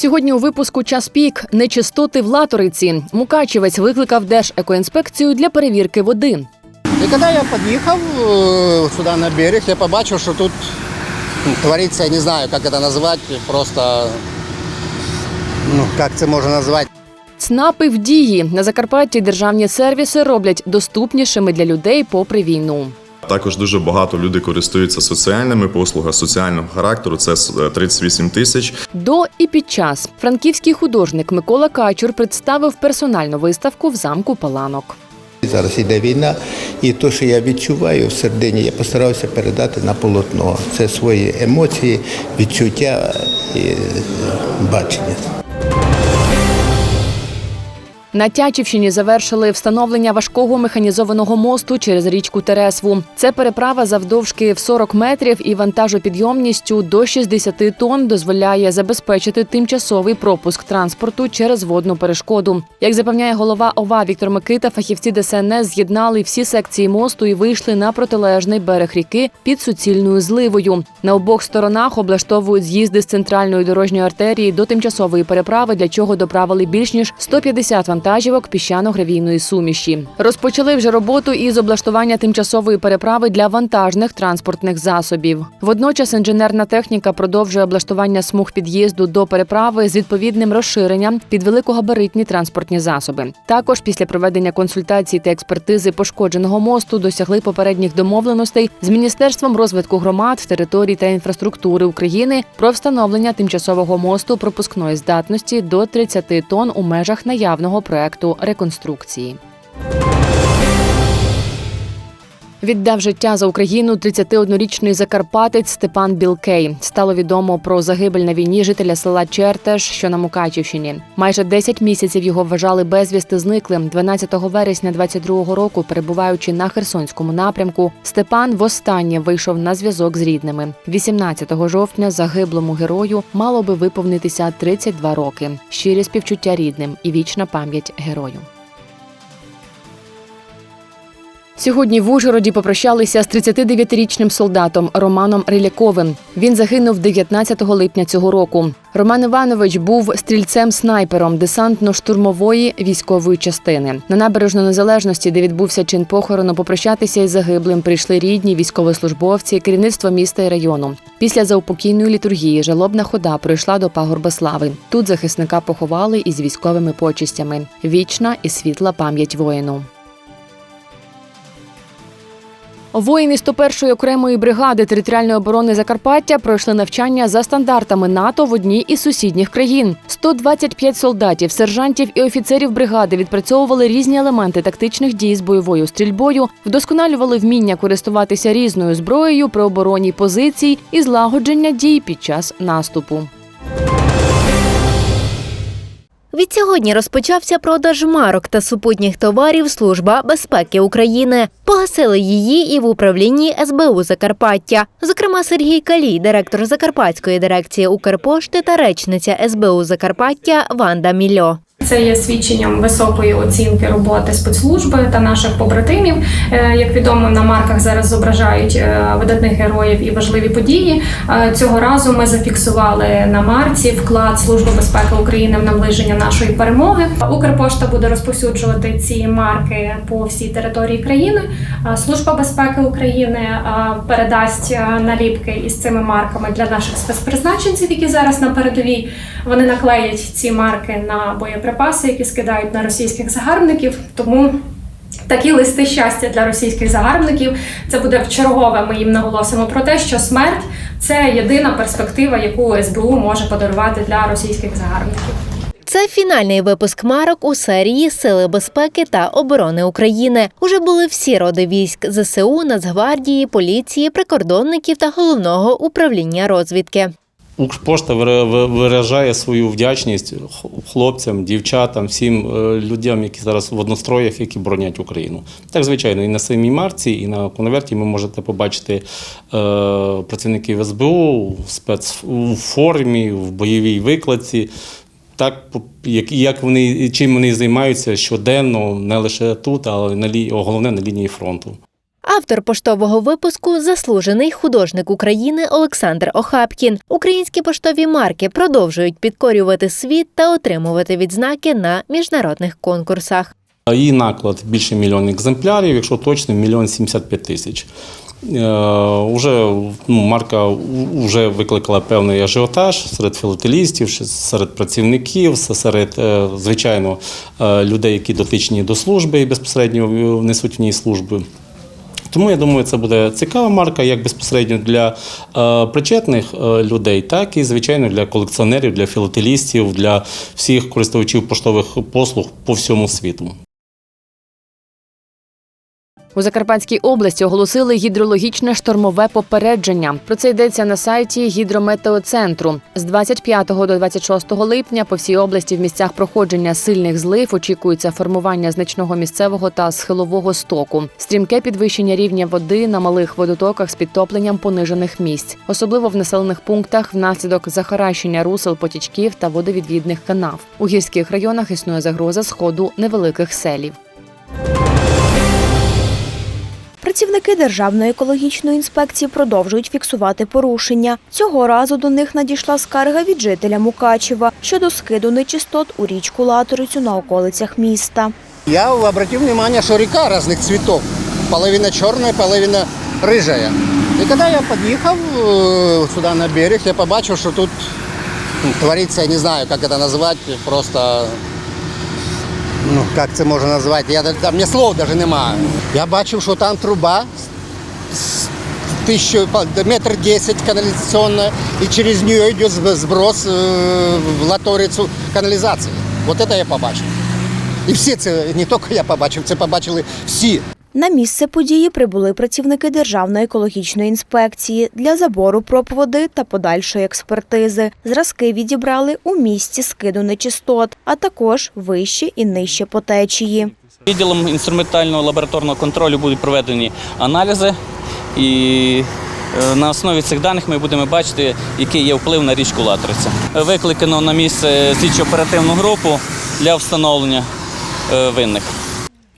Сьогодні у випуску час пік нечистоти в Латориці. Мукачевець викликав Держекоінспекцію для перевірки води. І коли я під'їхав е, сюди на берег, я побачив, що тут ну, твориться, я не знаю, як це назвати, просто, ну, як це можна назвати. ЦНАПи в дії на Закарпатті державні сервіси роблять доступнішими для людей попри війну. Також дуже багато людей користуються соціальними послугами соціального характеру. Це е, 38 тисяч. До і під час франківський художник Микола Качур представив персональну виставку в замку Паланок. Зараз іде війна, і те, що я відчуваю в середині, я постарався передати на полотно. Це свої емоції, відчуття і е, бачення. На Тячівщині завершили встановлення важкого механізованого мосту через річку Тересву. Це переправа завдовжки в 40 метрів і вантажопідйомністю до 60 тонн дозволяє забезпечити тимчасовий пропуск транспорту через водну перешкоду. Як запевняє голова ОВА Віктор Микита, фахівці ДСНС з'єднали всі секції мосту і вийшли на протилежний берег ріки під суцільною зливою. На обох сторонах облаштовують з'їзди з центральної дорожньої артерії до тимчасової переправи, для чого доправили більш ніж 150 вантажівок піщано-гравійної суміші. Розпочали вже роботу із облаштування тимчасової переправи для вантажних транспортних засобів. Водночас інженерна техніка продовжує облаштування смуг під'їзду до переправи з відповідним розширенням під великогабаритні транспортні засоби. Також після проведення консультацій та експертизи пошкодженого мосту досягли попередніх домовленостей з міністерством розвитку громад, територій та інфраструктури України про встановлення тимчасового мосту пропускної здатності до 30 тонн у межах наявного проекту реконструкції. Віддав життя за Україну 31-річний закарпатець Степан Білкей. Стало відомо про загибель на війні жителя села Чертеж, що на Мукачівщині. Майже 10 місяців його вважали безвісти зниклим. 12 вересня 22-го року, перебуваючи на Херсонському напрямку, Степан востаннє вийшов на зв'язок з рідними. 18 жовтня загиблому герою мало би виповнитися 32 роки. Щирі співчуття рідним і вічна пам'ять герою. Сьогодні в Ужгороді попрощалися з 39-річним солдатом Романом Риляковим. Він загинув 19 липня цього року. Роман Іванович був стрільцем-снайпером десантно-штурмової військової частини. На набережну незалежності, де відбувся чин похорону, попрощатися із загиблим прийшли рідні, військовослужбовці, керівництво міста і району. Після заупокійної літургії жалобна хода пройшла до пагорба слави. Тут захисника поховали із військовими почистями. Вічна і світла пам'ять воїну. Воїни 101-ї окремої бригади територіальної оборони Закарпаття пройшли навчання за стандартами НАТО в одній із сусідніх країн. 125 солдатів, сержантів і офіцерів бригади відпрацьовували різні елементи тактичних дій з бойовою стрільбою, вдосконалювали вміння користуватися різною зброєю при обороні позицій і злагодження дій під час наступу. Відсьогодні розпочався продаж марок та супутніх товарів Служба безпеки України. Погасили її і в управлінні СБУ Закарпаття. Зокрема, Сергій Калій, директор Закарпатської дирекції Укрпошти та речниця СБУ Закарпаття Ванда Мільо. Це є свідченням високої оцінки роботи спецслужби та наших побратимів. Е, Як відомо, на марках зараз зображають е, видатних героїв і важливі події. Е, Цього разу ми зафіксували на марці вклад Служби безпеки України в наближення нашої перемоги. Укрпошта буде розповсюджувати ці марки по всій території країни. Служба безпеки України передасть наліпки із цими марками для наших спецпризначенців, які зараз на передовій. Вони наклеять ці марки на боєприпаси, які скидають на російських загарбників. Тому такі листи щастя для російських загарбників. Це буде вчергове. Ми їм наголосимо про те, що смерть це єдина перспектива, яку СБУ може подарувати для російських загарбників. Це фінальний випуск марок у серії Сили безпеки та оборони України. Уже були всі роди військ ЗСУ, Нацгвардії, поліції, прикордонників та головного управління розвідки. Укрпошта виражає свою вдячність хлопцям, дівчатам, всім е, людям, які зараз в одностроях, які боронять Україну. Так, звичайно, і на самій марці, і на конверті ви можете побачити е, працівників СБУ в спец у формі, в бойовій викладці. Так, як, як вони чим вони займаються щоденно, не лише тут, але на лі, головне на лінії фронту. Автор поштового випуску заслужений художник України Олександр Охапкін. Українські поштові марки продовжують підкорювати світ та отримувати відзнаки на міжнародних конкурсах. Її наклад більше мільйона екземплярів, якщо точно, мільйон 75 тисяч. Е, Уже ну, марка вже викликала певний ажіотаж серед філателістів, серед працівників, серед, е, звичайно, е, людей, які дотичні до служби і безпосередньо несуть в ній служби. Тому я думаю, це буде цікава марка як безпосередньо для е, причетних е, людей, так і звичайно для колекціонерів, для філателістів, для всіх користувачів поштових послуг по всьому світу. У Закарпатській області оголосили гідрологічне штормове попередження. Про це йдеться на сайті гідрометеоцентру. З 25 до 26 липня по всій області в місцях проходження сильних злив очікується формування значного місцевого та схилового стоку, стрімке підвищення рівня води на малих водотоках з підтопленням понижених місць, особливо в населених пунктах внаслідок захаращення русел потічків та водовідвідних канав. У гірських районах існує загроза сходу невеликих селів. Працівники Державної екологічної інспекції продовжують фіксувати порушення. Цього разу до них надійшла скарга від жителя Мукачева щодо скиду нечистот у річку Латорицю на околицях міста. Я обратил внимание, что река разных цветов. Половина черная, половина рыжая. И когда я подъехал э, сюда на берег, я побачил, что тут ну, творится, я не знаю, как это назвать, просто, ну, как це можна назвати, я, там мне слов даже нема. Я бачив, що там труба с тысячу, по- метр десять канализационная, и через нее идет сб- сброс э, в латорицу канализации. Вот это я побачив. І всі це не тільки я побачив, це побачили всі. На місце події прибули працівники Державної екологічної інспекції для забору проб води та подальшої експертизи. Зразки відібрали у місці скиду нечистот, а також вище і нижче по течії. Відділом інструментального лабораторного контролю будуть проведені аналізи, і е, на основі цих даних ми будемо бачити, який є вплив на річку Латриця. Викликано на місце слідчо-оперативну групу для встановлення е, винних.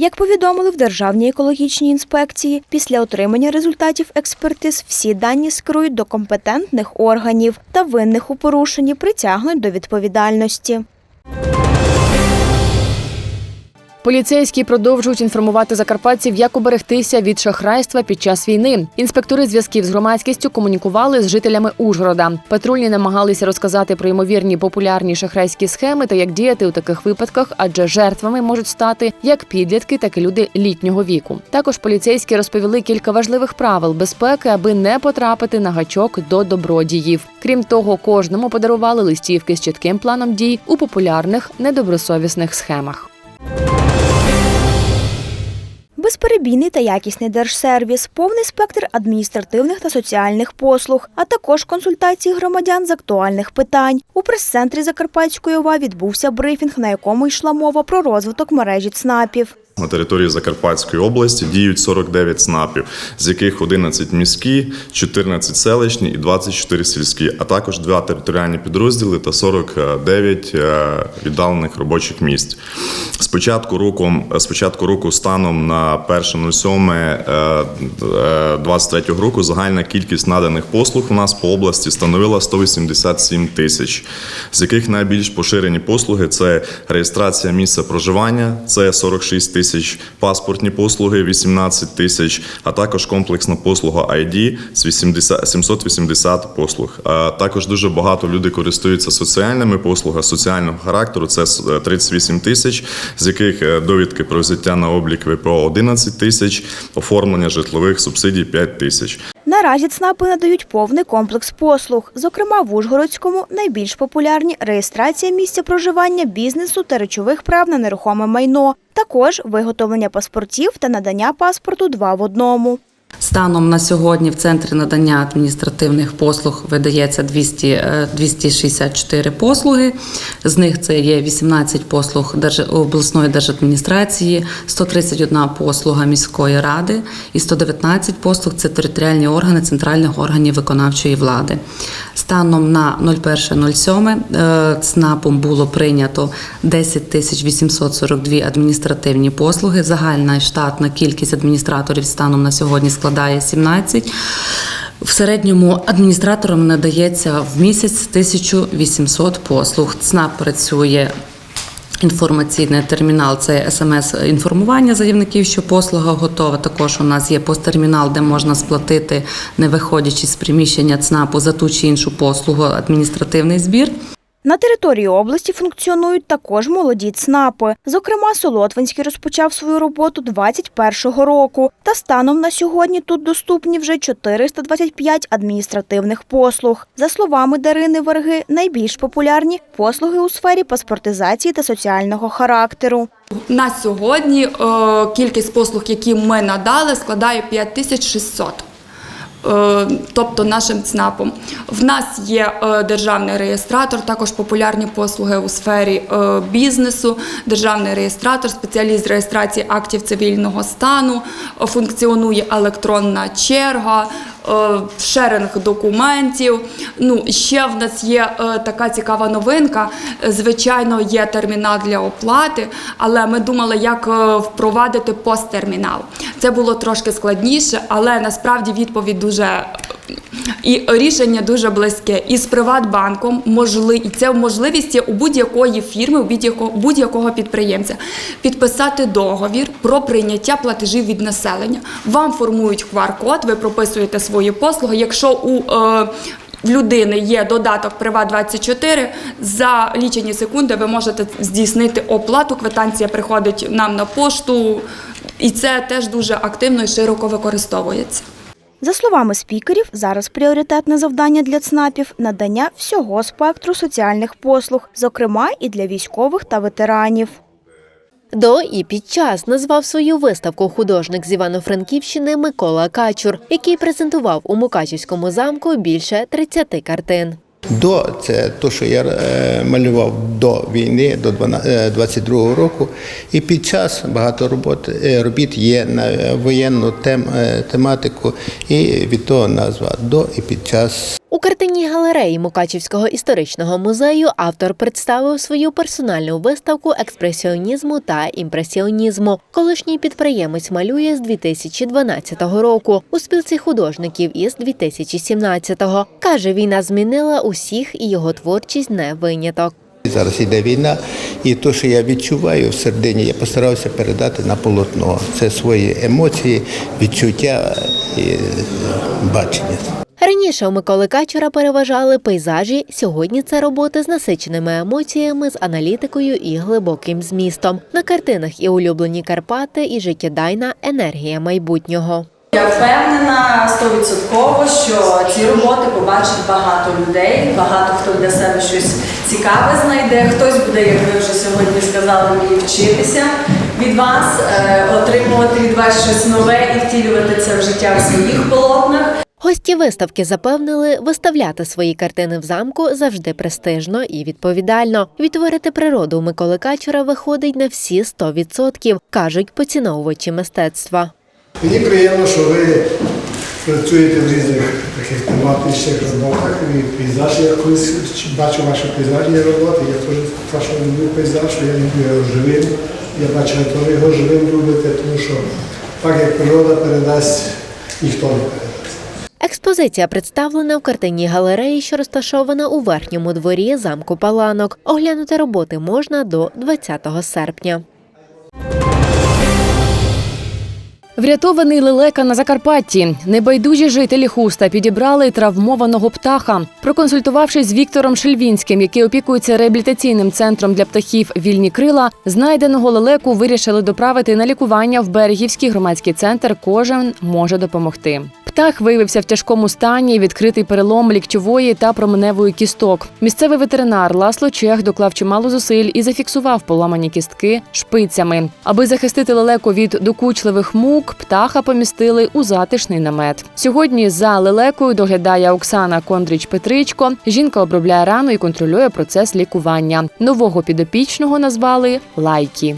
Як повідомили в Державній екологічній інспекції, після отримання результатів експертиз всі дані скерують до компетентних органів та винних у порушенні притягнуть до відповідальності. Поліцейські продовжують інформувати закарпатців, як уберегтися від шахрайства під час війни. Інспектори зв'язків з громадськістю комунікували з жителями Ужгорода. Патрульні намагалися розказати про ймовірні популярні шахрайські схеми та як діяти у таких випадках, адже жертвами можуть стати як підлітки, так і люди літнього віку. Також поліцейські розповіли кілька важливих правил безпеки, аби не потрапити на гачок до добродіїв. Крім того, кожному подарували листівки з чітким планом дій у популярних недобросовісних схемах. Безперебійний та якісний держсервіс, повний спектр адміністративних та соціальних послуг, а також консультації громадян з актуальних питань. У прес-центрі Закарпатської ОВА відбувся брифінг, на якому йшла мова про розвиток мережі ЦНАПів. На території Закарпатської області діють 49 ЦНАПів, з яких 11 міські, 14 селищні і 24 сільські, а також два територіальні підрозділи та 49 е, віддалених робочих місць. З початку року, з початку року станом на 1.07.23 року загальна кількість наданих послуг у нас по області становила 187 тисяч, з яких найбільш поширені послуги це реєстрація місця проживання, це 46 тисяч, паспортні послуги 18 тисяч, а також комплексна послуга ID з 80, 780 послуг. А також дуже багато людей користуються соціальними послугами соціального характеру. Це с- 38 тисяч, з яких е, довідки про взяття на облік ВПО 11 тисяч, оформлення житлових субсидій 5 тисяч. Наразі ЦНАПи надають повний комплекс послуг. Зокрема, в Ужгородському найбільш популярні реєстрація місця проживання бізнесу та речових прав на нерухоме майно, також виготовлення паспортів та надання паспорту два в одному. Станом на сьогодні в центрі надання адміністративних послуг видається 200, е, 264 послуги. З них це є 18 послуг обласної держадміністрації, 131 послуга міської ради і 119 послуг це територіальні органи центральних органів виконавчої влади. Станом на 01.07 е, ЦНАПом було прийнято 10 тисяч 842 адміністративні послуги. Загальна штатна кількість адміністраторів станом на сьогодні складає 17. В середньому адміністраторам надається в місяць 1800 послуг. ЦНАП працює Інформаційний термінал це смс-інформування заявників, що послуга готова. Також у нас є посттермінал, де можна сплатити, не виходячи з приміщення ЦНАПу за ту чи іншу послугу, адміністративний збір. На території області функціонують також молоді ЦНАПи. Зокрема, Солотвинський розпочав свою роботу 21-го року. Та станом на сьогодні тут доступні вже 425 адміністративних послуг. За словами Дарини Верги, найбільш популярні послуги у сфері паспортизації та соціального характеру. На сьогодні е, кількість послуг, які ми надали, складає 5600. Е, Тобто нашим ЦНАПом. В нас є е, державний реєстратор, також популярні послуги у сфері е, бізнесу, державний реєстратор, спеціаліст реєстрації актів цивільного стану, функціонує електронна черга, шеринг документів. Ну, ще в нас є така цікава новинка. Звичайно, є термінал для оплати, але ми думали, як впровадити посттермінал. Це було трошки складніше, але насправді відповідь дуже. І рішення дуже близьке. І з Приватбанком можли, і це можливість є у будь-якої фірми, у будь-якого, будь-якого підприємця підписати договір про прийняття платежів від населення. Вам формують QR-код, ви прописуєте свої послуги. Якщо у е, людини є додаток Приват 24 за лічені секунди ви можете здійснити оплату. Квитанція приходить нам на пошту, і це теж дуже активно і широко використовується. За словами спікерів, зараз пріоритетне завдання для ЦНАПів – надання всього спектру соціальних послуг, зокрема і для військових та ветеранів. До і під час назвав свою виставку художник з Івано-Франківщини Микола Качур, який презентував у Мукачівському замку більше 30 картин. До це те, що я е, малював до війни, до 22-го року. І під час багато робот, е, робіт є на воєнну тем, е, тематику, і від того назва до і під час У картинній галереї Мукачівського історичного музею автор представив свою персональну виставку експресіонізму та імпресіонізму. Колишній підприємець малює з 2012 року у спілці художників із 2017-го. Каже, війна змінила усіх, і його творчість не виняток. Зараз йде війна, і те, що я відчуваю всередині, я постарався передати на полотно. Це свої емоції, відчуття і бачення. Раніше у Миколи Качура переважали пейзажі. Сьогодні це роботи з насиченими емоціями, з аналітикою і глибоким змістом. На картинах і улюблені Карпати, і життєдайна енергія майбутнього. Я впевнена стовідсотково, що ці роботи побачить багато людей, багато хто для себе щось цікаве знайде. Хтось буде, як ви вже сьогодні сказали, мені вчитися від вас, е, отримувати від вас щось нове і втілювати це в життя в своїх полотнах. Гості виставки запевнили, виставляти свої картини в замку завжди престижно і відповідально. Відтворити природу у Миколи Качура виходить на всі 100%, кажуть поціновувачі мистецтва. Мені приємно, що ви працюєте в різних таких тематичних роботах. І пейзажі я колись бачу ваші пейзажні роботи. Я теж страшно люблю пейзаж, я люблю його живим. Я бачу, що ви його живим любите, тому що так як природа передасть, ніхто не передасть. Експозиція представлена в картинній галереї, що розташована у верхньому дворі замку Паланок. Оглянути роботи можна до 20 серпня. Врятований лелека на Закарпатті. Небайдужі жителі хуста підібрали травмованого птаха. Проконсультувавшись з Віктором Шельвінським, який опікується реабілітаційним центром для птахів Вільні крила, знайденого лелеку вирішили доправити на лікування в берегівський громадський центр. Кожен може допомогти. Птах виявився в тяжкому стані, відкритий перелом ліктьової та променевої кісток. Місцевий ветеринар Ласло Чех доклав чимало зусиль і зафіксував поламані кістки шпицями. Аби захистити лелеку від докучливих мук, суток птаха помістили у затишний намет. Сьогодні за лелекою доглядає Оксана Кондріч Петричко. Жінка обробляє рану і контролює процес лікування. Нового підопічного назвали Лайкі.